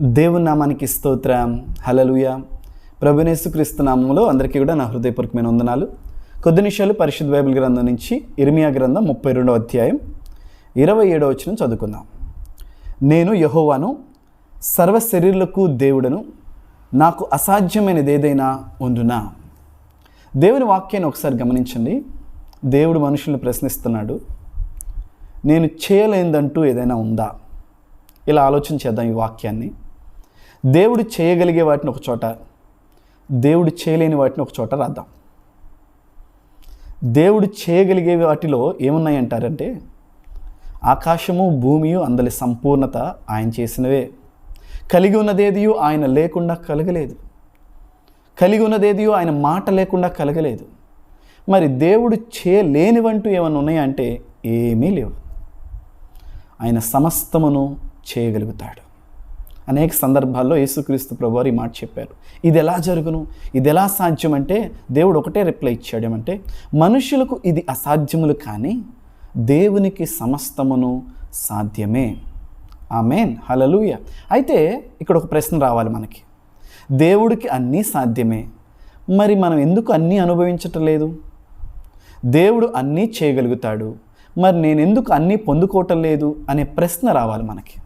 దేవుని నామానికి స్తోత్రం. హలలుయ ప్రభునేసుక్రీస్తు నామంలో అందరికీ కూడా నా హృదయపూర్వకమైన వందనాలు. కొద్ది నిమిషాలు పరిశుద్ధ బైబిల్ గ్రంథం నుంచి ఇర్మియా గ్రంథం ముప్పై రెండవ అధ్యాయం ఇరవై ఏడవ వచ్చిన చదువుకుందాం. నేను యహోవాను సర్వ శరీరులకు దేవుడను నాకు అసాధ్యమైనది ఏదైనా ఉండునా? దేవుని వాక్యాన్ని ఒకసారి గమనించండి. దేవుడు మనుషుల్ని ప్రశ్నిస్తున్నాడు. నేను చేయలేనిదంటూ ఏదైనా ఉందా? ఇలా ఆలోచన చేద్దాం ఈ వాక్యాన్ని. దేవుడు చేయగలిగే వాటిని ఒక చోట దేవుడు చేయలేని వాటిని ఒక చోట రాద్దాం. దేవుడు చేయగలిగే వాటిలో ఏమున్నాయంటారంటే ఆకాశము భూమియు అందలి సంపూర్ణత ఆయన చేసినవే. కలిగి ఉన్నదేదియు ఆయన లేకుండా కలగలేదు. కలిగి ఉన్నదేదియో ఆయన మాట లేకుండా కలగలేదు. మరి దేవుడు చేయలేనివంటూ ఏమైనా ఉన్నాయంటే ఏమీ లేవు. ఆయన సమస్తమును చేయగలుగుతాడు. అనేక సందర్భాల్లో యేసుక్రీస్తు ప్రభువారు ఈ మాట చెప్పారు. ఇది ఎలా జరుగును? ఇది ఎలా సాధ్యం అంటే దేవుడు ఒకటే రిప్లై ఇచ్చాడు ఏమంటే మనుషులకు ఇది అసాధ్యములు కానీ దేవునికి సమస్తమును సాధ్యమే. ఆమెన్. హలలుయ అయితే ఇక్కడ ఒక ప్రశ్న రావాలి మనకి. దేవుడికి అన్నీ సాధ్యమే. మరి మనం ఎందుకు అన్నీ అనుభవించటం లేదు? దేవుడు అన్నీ చేయగలుగుతాడు. మరి నేను ఎందుకు అన్నీ పొందుకోవటం లేదు? అనే ప్రశ్న రావాలి మనకి.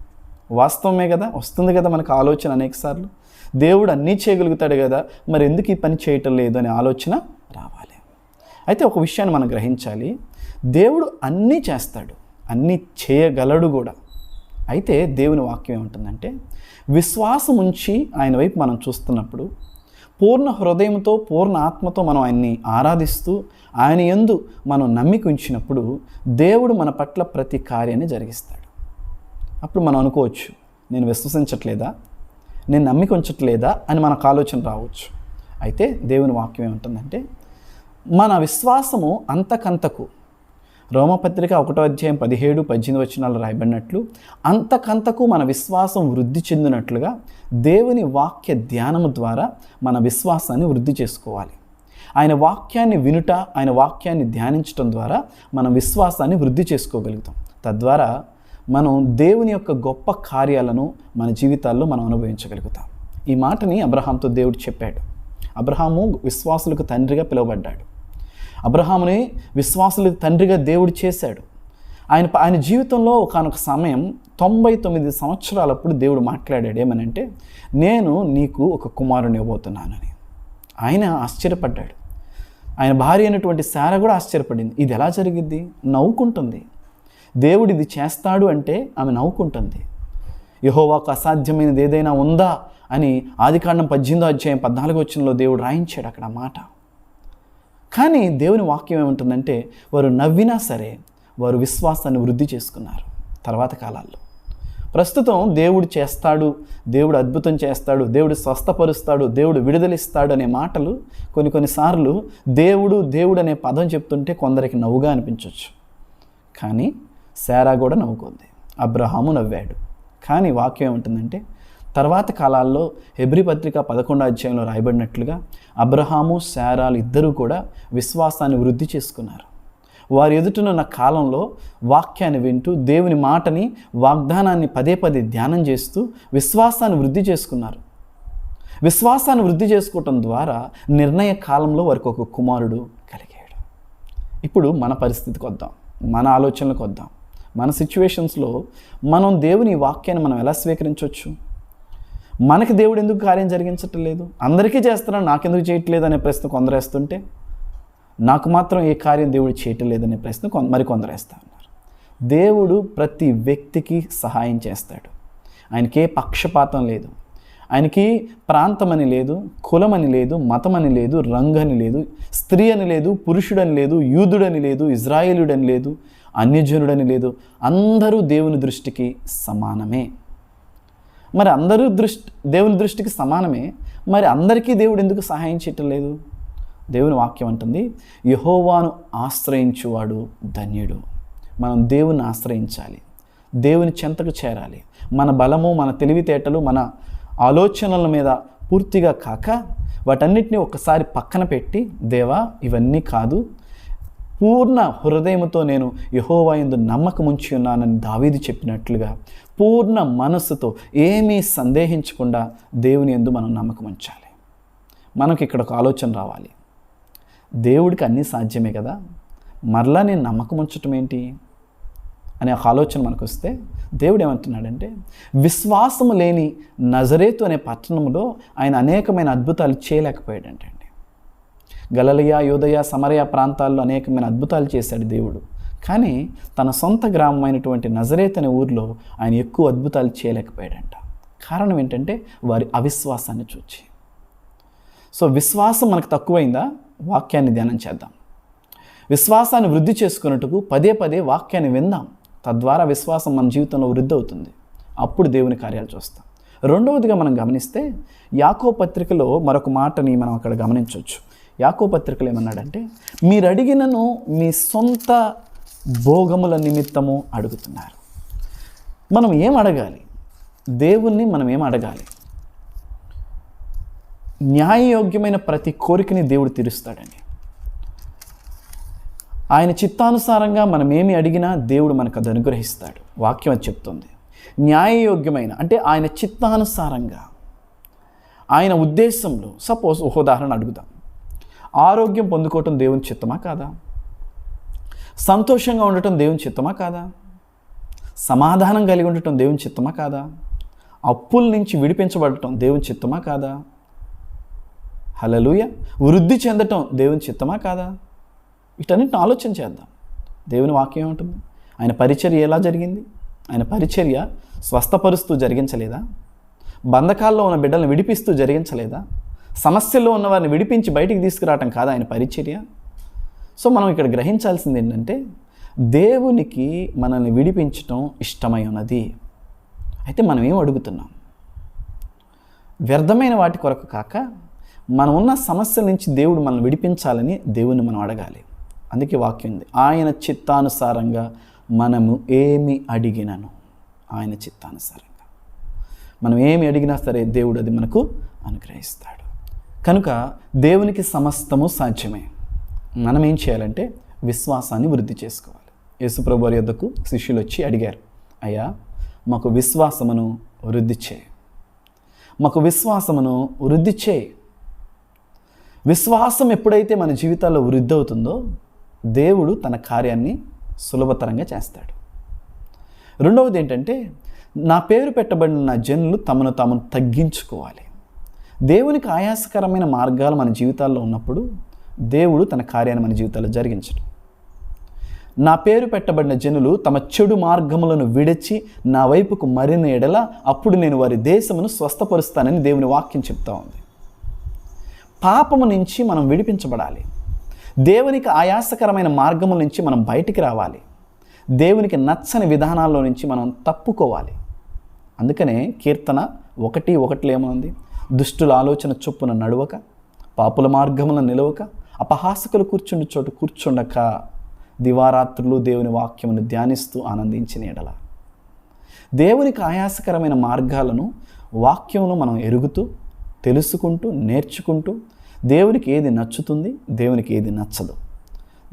వాస్తవమే కదా? వస్తుంది కదా మనకు ఆలోచన అనేకసార్లు దేవుడు అన్నీ చేయగలుగుతాడు కదా? మరి ఎందుకు ఈ పని చేయటం లేదు అనే ఆలోచన రావాలి. అయితే ఒక విషయాన్ని మనం గ్రహించాలి. దేవుడు అన్నీ చేస్తాడు. అన్నీ చేయగలడు కూడా. అయితే దేవుని వాక్యం ఏముంటుందంటే విశ్వాసం ఉంచి ఆయన వైపు మనం చూస్తున్నప్పుడు పూర్ణ హృదయంతో పూర్ణ ఆత్మతో మనం ఆయన్ని ఆరాధిస్తూ ఆయన ఎందు మనం నమ్మిక ఉంచినప్పుడు దేవుడు మన పట్ల ప్రతి కార్యాన్ని జరిగిస్తాడు. అప్పుడు మనం అనుకోవచ్చు నేను విశ్వసించట్లేదా? నేను నమ్మిక ఉంచట్లేదా? అని మనకు ఆలోచన రావచ్చు. అయితే దేవుని వాక్యం ఏముంటుందంటే మన విశ్వాసము అంతకంతకు రోమపత్రిక ఒకటో అధ్యాయం పదిహేడు పద్దెనిమిది వచనాలు రాయబడినట్లు అంతకంతకు మన విశ్వాసం వృద్ధి చెందినట్లుగా దేవుని వాక్య ధ్యానము ద్వారా మన విశ్వాసాన్ని వృద్ధి చేసుకోవాలి. ఆయన వాక్యాన్ని వినుట ఆయన వాక్యాన్ని ధ్యానించడం ద్వారా మన విశ్వాసాన్ని వృద్ధి చేసుకోగలుగుతాం. తద్వారా మనం దేవుని యొక్క గొప్ప కార్యాలను మన జీవితాల్లో మనం అనుభవించగలుగుతాం. ఈ మాటని అబ్రహాంతో దేవుడు చెప్పాడు. అబ్రహాము విశ్వాసులకు తండ్రిగా పిలువబడ్డాడు. అబ్రహాముని విశ్వాసులకు తండ్రిగా దేవుడు చేశాడు. ఆయన ఆయన జీవితంలో ఒకనొక సమయం తొంభై తొమ్మిది సంవత్సరాలప్పుడు దేవుడు మాట్లాడాడు. ఏమనంటే నేను నీకు ఒక కుమారుని ఇవ్వబోతున్నానని. ఆయన ఆశ్చర్యపడ్డాడు. ఆయన భార్య అయినటువంటి శార కూడా ఆశ్చర్యపడింది. ఇది ఎలా జరిగిద్ది? నవ్వుకుంటుంది. దేవుడు ఇది చేస్తాడు అంటే ఆమె నవ్వుకుంటుంది. యహోవాకు అసాధ్యమైనది ఏదైనా ఉందా అని ఆదికాండం పద్దెనిమిదో అధ్యాయం పద్నాలుగో వచ్చినలో దేవుడు రాయించాడు అక్కడ మాట. కానీ దేవుని వాక్యం ఏముంటుందంటే వారు నవ్వినా సరే వారు విశ్వాసాన్ని వృద్ధి చేసుకున్నారు. తర్వాత కాలాల్లో. ప్రస్తుతం దేవుడు చేస్తాడు దేవుడు అద్భుతం చేస్తాడు దేవుడు స్వస్థపరుస్తాడు దేవుడు విడుదలిస్తాడు అనే మాటలు కొన్ని కొన్నిసార్లు దేవుడు దేవుడు అనే పదం చెప్తుంటే కొందరికి నవ్వుగా అనిపించవచ్చు కానీ శారా కూడా నవ్వుకుంది. అబ్రహాము నవ్వాడు. కానీ వాక్యం ఏముంటుందంటే తర్వాత కాలాల్లో హెబ్రి పత్రిక పదకొండో అధ్యాయంలో రాయబడినట్లుగా అబ్రహాము శారాలు ఇద్దరూ కూడా విశ్వాసాన్ని వృద్ధి చేసుకున్నారు. వారి ఎదుటనున్న కాలంలో వాక్యాన్ని వింటూ దేవుని మాటని వాగ్దానాన్ని పదే పదే ధ్యానం చేస్తూ విశ్వాసాన్ని వృద్ధి చేసుకున్నారు. విశ్వాసాన్ని వృద్ధి చేసుకోవటం ద్వారా నిర్ణయ కాలంలో వారికి ఒక కుమారుడు కలిగాడు. ఇప్పుడు మన పరిస్థితికి వద్దాం. మన ఆలోచనలకు వద్దాం. మన సిచ్యువేషన్స్లో మనం దేవుని వాక్యాన్ని మనం ఎలా స్వీకరించవచ్చు? మనకి దేవుడు ఎందుకు కార్యం జరిగించటం లేదు అందరికీ చేస్తున్నాడు నాకెందుకు చేయట్లేదు అనే ప్రశ్న కొందరేస్తుంటే నాకు మాత్రం ఏ కార్యం దేవుడు చేయటం లేదనే ప్రశ్న కొ మరి కొందరేస్తా ఉన్నారు. దేవుడు ప్రతి వ్యక్తికి సహాయం చేస్తాడు. ఆయనకి ఏ పక్షపాతం లేదు. ఆయనకి ప్రాంతమని లేదు కులమని లేదు మతమని లేదు రంగని లేదు స్త్రీ అని లేదు పురుషుడని లేదు యూదుడని లేదు ఇజ్రాయేలుడని లేదు అన్యజనుడని లేదు. అందరూ దేవుని దృష్టికి సమానమే. మరి అందరూ దృష్టి దేవుని దృష్టికి సమానమే. మరి అందరికీ దేవుడు ఎందుకు సహాయం చేయటం లేదు? దేవుని వాక్యం అంటుంది యహోవాను ఆశ్రయించువాడు ధన్యుడు. మనం దేవుని ఆశ్రయించాలి. దేవుని చెంతకు చేరాలి. మన బలము మన తెలివితేటలు మన ఆలోచనల మీద పూర్తిగా కాక వాటన్నిటిని ఒకసారి పక్కన పెట్టి దేవా ఇవన్నీ కాదు. పూర్ణ హృదయముతో నేను యహోవాయందు నమ్మకం ఉంచి ఉన్నానని దావీది చెప్పినట్లుగా పూర్ణ మనస్సుతో ఏమీ సందేహించకుండా దేవుని ఎందు మనం నమ్మకం ఉంచాలి. మనకి ఇక్కడ ఒక ఆలోచన రావాలి. దేవుడికి అన్నీ సాధ్యమే కదా? మరలా నేను నమ్మకం ఉంచటం ఏంటి? అనే ఒక ఆలోచన మనకు వస్తే దేవుడు ఏమంటున్నాడంటే విశ్వాసము లేని నజరేతు అనే పట్టణంలో ఆయన అనేకమైన అద్భుతాలు చేయలేకపోయాడంటే అండి గలలియా యోదయ సమరయ ప్రాంతాల్లో అనేకమైన అద్భుతాలు చేశాడు దేవుడు. కానీ తన సొంత గ్రామమైనటువంటి నజరేత్ అనే ఊర్లో ఆయన ఎక్కువ అద్భుతాలు చేయలేకపోయాడంట. కారణం ఏంటంటే వారి అవిశ్వాసాన్ని చూచి. సో విశ్వాసం మనకు తక్కువైందా? వాక్యాన్ని ధ్యానం చేద్దాం. విశ్వాసాన్ని వృద్ధి చేసుకున్నట్టుకు పదే పదే వాక్యాన్ని విందాం. తద్వారా విశ్వాసం మన జీవితంలో వృద్ధి అవుతుంది. అప్పుడు దేవుని కార్యాలు చూస్తాం. రెండవదిగా మనం గమనిస్తే యాకో పత్రికలో మరొక మాటని మనం అక్కడ గమనించవచ్చు. యాకో పత్రికలు ఏమన్నాడంటే మీరు అడిగినను మీ సొంత భోగముల నిమిత్తము అడుగుతున్నారు. మనం ఏం అడగాలి? దేవుణ్ణి మనం ఏం అడగాలి? న్యాయయోగ్యమైన ప్రతి కోరికని దేవుడు తీరుస్తాడండి. ఆయన చిత్తానుసారంగా మనం ఏమి అడిగినా దేవుడు మనకు అది అనుగ్రహిస్తాడు. వాక్యం అది చెప్తుంది. న్యాయయోగ్యమైన అంటే ఆయన చిత్తానుసారంగా ఆయన ఉద్దేశంలో సపోజ్ ఉదాహరణ అడుగుదాం. ఆరోగ్యం పొందుకోవటం దేవుని చిత్తమా కాదా? సంతోషంగా ఉండటం దేవుని చిత్తమా కాదా? సమాధానం కలిగి ఉండటం దేవుని చిత్తమా కాదా? అప్పుల నుంచి విడిపించబడటం దేవుని చిత్తమా కాదా? హలలుయ వృద్ధి చెందటం దేవుని చిత్తమా కాదా? వీటన్నిటిని ఆలోచన చేద్దాం. దేవుని వాక్యం ఏముంటుంది? ఆయన పరిచర్య ఎలా జరిగింది? ఆయన పరిచర్య స్వస్థపరుస్తూ జరిగించలేదా? బంధకాల్లో ఉన్న బిడ్డలను విడిపిస్తూ జరిగించలేదా? సమస్యల్లో ఉన్న వారిని విడిపించి బయటికి తీసుకురావటం కాదా ఆయన పరిచర్య? సో మనం ఇక్కడ గ్రహించాల్సింది ఏంటంటే దేవునికి మనల్ని విడిపించటం ఇష్టమై ఉన్నది అయితే మనం ఏం అడుగుతున్నాం? వ్యర్థమైన వాటి కొరకు కాక మనం ఉన్న సమస్యల నుంచి దేవుడు మనల్ని విడిపించాలని దేవుని మనం అడగాలి. అందుకే వాక్యం ఉంది ఆయన చిత్తానుసారంగా మనము ఏమి అడిగినను? ఆయన చిత్తానుసారంగా. మనం ఏమి అడిగినా సరే దేవుడు అది మనకు అనుగ్రహిస్తాడు. కనుక దేవునికి సమస్తము సాధ్యమే. మనం ఏం చేయాలంటే విశ్వాసాన్ని వృద్ధి చేసుకోవాలి. యేసుప్రభు వారి యొద్దకు శిష్యులు వచ్చి అడిగారు అయ్యా మాకు విశ్వాసమును వృద్ధి చేయి. మాకు విశ్వాసమును వృద్ధి చేయి. విశ్వాసం ఎప్పుడైతే మన జీవితాల్లో వృద్ధి అవుతుందో దేవుడు తన కార్యాన్ని సులభతరంగా చేస్తాడు. రెండవది ఏంటంటే నా పేరు పెట్టబడిన నా జనులు తమను తాము తగ్గించుకోవాలి. దేవునికి ఆయాసకరమైన మార్గాలు మన జీవితాల్లో ఉన్నప్పుడు దేవుడు తన కార్యాన్ని మన జీవితాల్లో జరిగించడు. నా పేరు పెట్టబడిన జనులు తమ చెడు మార్గములను విడిచి నా వైపుకు మరిన ఎడల అప్పుడు నేను వారి దేశమును స్వస్థపరుస్తానని దేవుని వాక్యం చెప్తా ఉంది. పాపము నుంచి మనం విడిపించబడాలి. దేవునికి ఆయాసకరమైన మార్గముల నుంచి మనం బయటికి రావాలి. దేవునికి నచ్చని విధానాల్లో నుంచి మనం తప్పుకోవాలి. అందుకనే కీర్తన ఒకటి ఒకటిలో ఏముంది? దుష్టుల ఆలోచన చొప్పున నడవక పాపుల మార్గమున నిలవక అపహాసకులు కూర్చుండి చోటు కూర్చుండక దివారాత్రులు దేవుని వాక్యమును ధ్యానిస్తూ ఆనందించిన ఎడల. దేవునికి ఆయాసకరమైన మార్గాలను వాక్యంలో మనం ఎరుగుతూ తెలుసుకుంటూ నేర్చుకుంటూ దేవునికి ఏది నచ్చుతుంది దేవునికి ఏది నచ్చదు.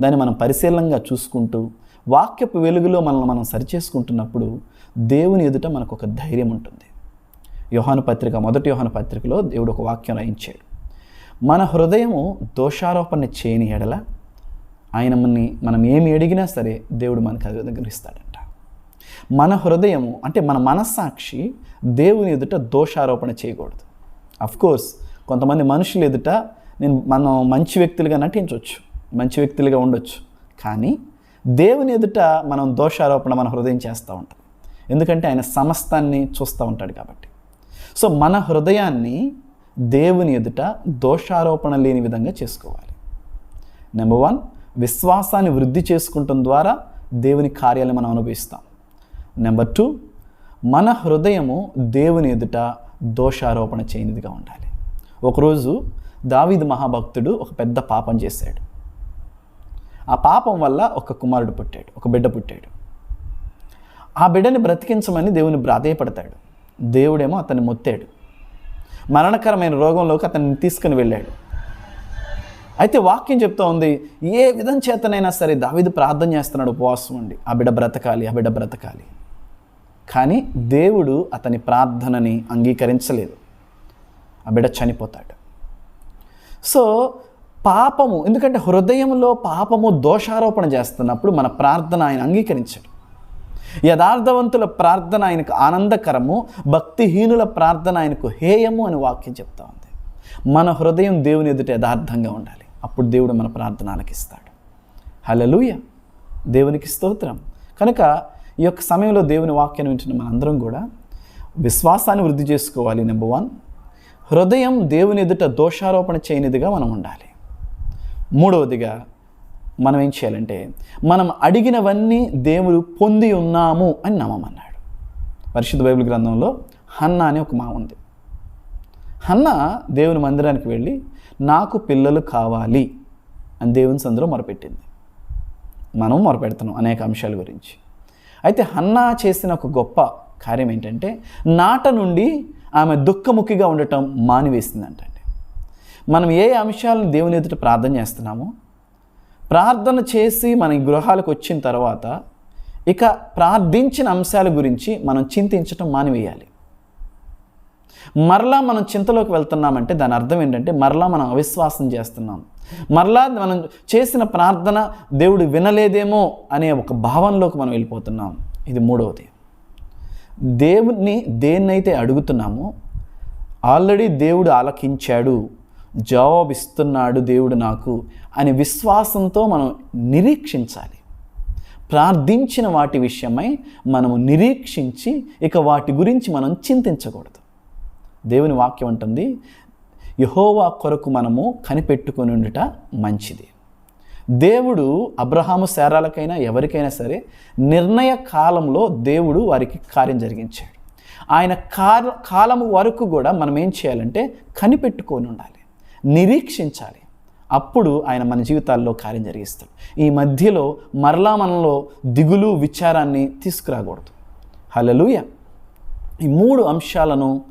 దాన్ని మనం పరిశీలనంగా చూసుకుంటూ వాక్యపు వెలుగులో మనల్ని మనం సరిచేసుకుంటున్నప్పుడు దేవుని ఎదుట మనకు ఒక ధైర్యం ఉంటుంది యోహాను పత్రిక మొదటి యోహాను పత్రికలో దేవుడు ఒక వాక్యం రాయించాడు. మన హృదయము దోషారోపణ చేయని ఎడల ఆయన మనని మనం ఏమి అడిగినా సరే దేవుడు మనకు అది అనుగ్రహిస్తాడంట. మన హృదయము అంటే మన మనస్సాక్షి దేవుని ఎదుట దోషారోపణ చేయకూడదు. కోర్స్ కొంతమంది మనుషులు ఎదుట నేను మనం మంచి వ్యక్తులుగా నటించవచ్చు మంచి వ్యక్తులుగా ఉండొచ్చు. కానీ దేవుని ఎదుట మనం దోషారోపణ మన హృదయం చేస్తూ ఉంటాం. ఎందుకంటే ఆయన సమస్తాన్ని చూస్తూ ఉంటాడు కాబట్టి. సో మన హృదయాన్ని దేవుని ఎదుట దోషారోపణ లేని విధంగా చేసుకోవాలి. నెంబర్ వన్ విశ్వాసాన్ని వృద్ధి చేసుకుంటం ద్వారా దేవుని కార్యాలు మనం అనుభవిస్తాం. నెంబర్ టూ మన హృదయము దేవుని ఎదుట దోషారోపణ చేయనిదిగా ఉండాలి. ఒకరోజు దావీదు మహాభక్తుడు ఒక పెద్ద పాపం చేశాడు. ఆ పాపం వల్ల ఒక కుమారుడు పుట్టాడు ఒక బిడ్డ పుట్టాడు. ఆ బిడ్డని బ్రతికించమని దేవుని ప్రాధేయపడతాడు. దేవుడేమో అతన్ని మొత్తాడు. మరణకరమైన రోగంలోకి అతన్ని తీసుకుని వెళ్ళాడు. అయితే వాక్యం చెప్తా ఉంది ఏ విధం చేతనైనా సరే దావిది ప్రార్థన చేస్తున్నాడు ఉపవాసం ఉండి. ఆ బిడ్డ బ్రతకాలి ఆ బిడ్డ బ్రతకాలి. కానీ దేవుడు అతని ప్రార్థనని అంగీకరించలేదు. ఆ బిడ్డ చనిపోతాడు. సో పాపము ఎందుకంటే హృదయంలో పాపము దోషారోపణ చేస్తున్నప్పుడు మన ప్రార్థన ఆయన అంగీకరించాడు. యథార్థవంతుల ప్రార్థన ఆయనకు ఆనందకరము భక్తిహీనుల ప్రార్థన ఆయనకు హేయము అని వాక్యం చెప్తా ఉంది. మన హృదయం దేవుని ఎదుట యథార్థంగా ఉండాలి. అప్పుడు దేవుడు మన ప్రార్థన ఆలకిస్తాడు హలలుయ దేవునికి స్తోత్రం. కనుక ఈ యొక్క సమయంలో దేవుని వాక్యాన్ని వింటున్న మనందరం కూడా విశ్వాసాన్ని వృద్ధి చేసుకోవాలి. నెంబర్ వన్ హృదయం దేవుని ఎదుట దోషారోపణ చేయనిదిగా మనం ఉండాలి. మూడవదిగా మనం ఏం చేయాలంటే మనం అడిగినవన్నీ దేవుడు పొంది ఉన్నాము అని నమ్మమన్నాడు పరిశుద్ధ బైబిల్ గ్రంథంలో హన్న అనే ఒక మా ఉంది. హన్న దేవుని మందిరానికి వెళ్ళి నాకు పిల్లలు కావాలి అని దేవుని సందులో మొరపెట్టింది. మనం మొరపెడుతున్నాం అనేక అంశాల గురించి. అయితే హన్నా చేసిన ఒక గొప్ప కార్యం ఏంటంటే నాట నుండి ఆమె దుఃఖముఖిగా ఉండటం మానివేసిందంటండి. మనం ఏ అంశాలను దేవుని ఎదుట ప్రార్థన చేస్తున్నామో ప్రార్థన చేసి మన గృహాలకు వచ్చిన తర్వాత ఇక ప్రార్థించిన అంశాల గురించి మనం చింతించటం మానివేయాలి. మరలా మనం చింతలోకి వెళ్తున్నామంటే దాని అర్థం ఏంటంటే మరలా మనం అవిశ్వాసం చేస్తున్నాం. మరలా మనం చేసిన ప్రార్థన దేవుడు వినలేదేమో అనే ఒక భావనలోకి మనం వెళ్ళిపోతున్నాం. ఇది మూడవది. దేవుణ్ణి దేన్నైతే అడుగుతున్నామో ఆల్రెడీ దేవుడు ఆలకించాడు జవాబిస్తున్నాడు దేవుడు నాకు అనే విశ్వాసంతో మనం నిరీక్షించాలి. ప్రార్థించిన వాటి విషయమై మనము నిరీక్షించి ఇక వాటి గురించి మనం చింతించకూడదు. దేవుని వాక్యం అంటుంది యహోవా కొరకు మనము కనిపెట్టుకొని ఉండుట మంచిది. దేవుడు అబ్రహాము శారాలకైనా ఎవరికైనా సరే నిర్ణయ కాలంలో దేవుడు వారికి కార్యం జరిగించాడు. ఆయన కాల కాలము వరకు కూడా మనం ఏం చేయాలంటే కనిపెట్టుకొని ఉండాలి. నిరీక్షించాలి. అప్పుడు ఆయన మన జీవితాల్లో కార్యం జరిగిస్తాడు. ఈ మధ్యలో మరలా మనలో దిగులు విచారాన్ని తీసుకురాకూడదు. హలలుయ ఈ మూడు అంశాలను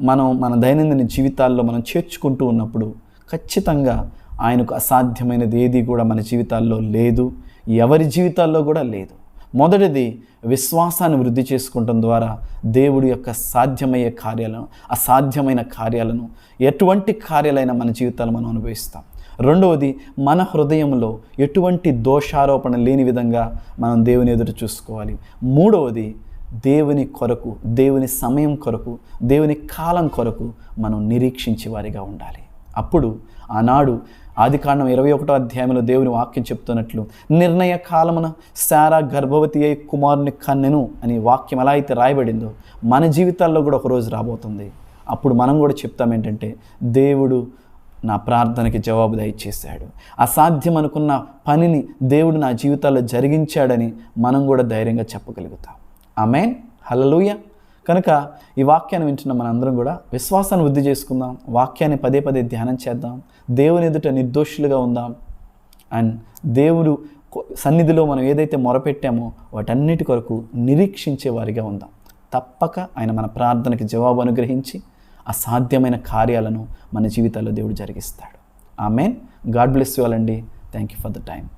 మనం మన దైనందిన జీవితాల్లో మనం చేర్చుకుంటూ ఉన్నప్పుడు ఖచ్చితంగా ఆయనకు అసాధ్యమైనది ఏది కూడా మన జీవితాల్లో లేదు ఎవరి జీవితాల్లో కూడా లేదు. మొదటిది విశ్వాసాన్ని వృద్ధి చేసుకోవటం ద్వారా దేవుడి యొక్క సాధ్యమయ్యే కార్యాలను అసాధ్యమైన కార్యాలను ఎటువంటి కార్యాలైనా మన జీవితాలు మనం అనుభవిస్తాం. రెండవది మన హృదయంలో ఎటువంటి దోషారోపణ లేని విధంగా మనం దేవుని ఎదురు చూసుకోవాలి. మూడవది దేవుని కొరకు దేవుని సమయం కొరకు దేవుని కాలం కొరకు మనం నిరీక్షించే వారిగా ఉండాలి. అప్పుడు ఆనాడు ఆది కాండం ఇరవై ఒకటో అధ్యాయంలో దేవుని వాక్యం చెప్తున్నట్లు నిర్ణయ కాలమున శారా గర్భవతి అయి కుమారుని కన్నెను అని వాక్యం ఎలా అయితే రాయబడిందో మన జీవితాల్లో కూడా ఒకరోజు రాబోతుంది. అప్పుడు మనం కూడా చెప్తాం ఏంటంటే దేవుడు నా ప్రార్థనకి జవాబు దయచేశాడు. అసాధ్యం అనుకున్న పనిని దేవుడు నా జీవితాల్లో జరిగించాడని మనం కూడా ధైర్యంగా చెప్పగలుగుతాం. ఆమెన్. హలలుయ కనుక ఈ వాక్యాన్ని వింటున్న మనందరం కూడా విశ్వాసాన్ని వృద్ధి చేసుకుందాం. వాక్యాన్ని పదే పదే ధ్యానం చేద్దాం. దేవుని ఎదుట నిర్దోషులుగా ఉందాం. అండ్ దేవుడు సన్నిధిలో మనం ఏదైతే మొరపెట్టామో వాటన్నిటి కొరకు నిరీక్షించే వారిగా ఉందాం. తప్పక ఆయన మన ప్రార్థనకి జవాబు అనుగ్రహించి అసాధ్యమైన కార్యాలను మన జీవితాల్లో దేవుడు జరిగిస్తాడు. Amen. God bless you all అండి. Thank you for the time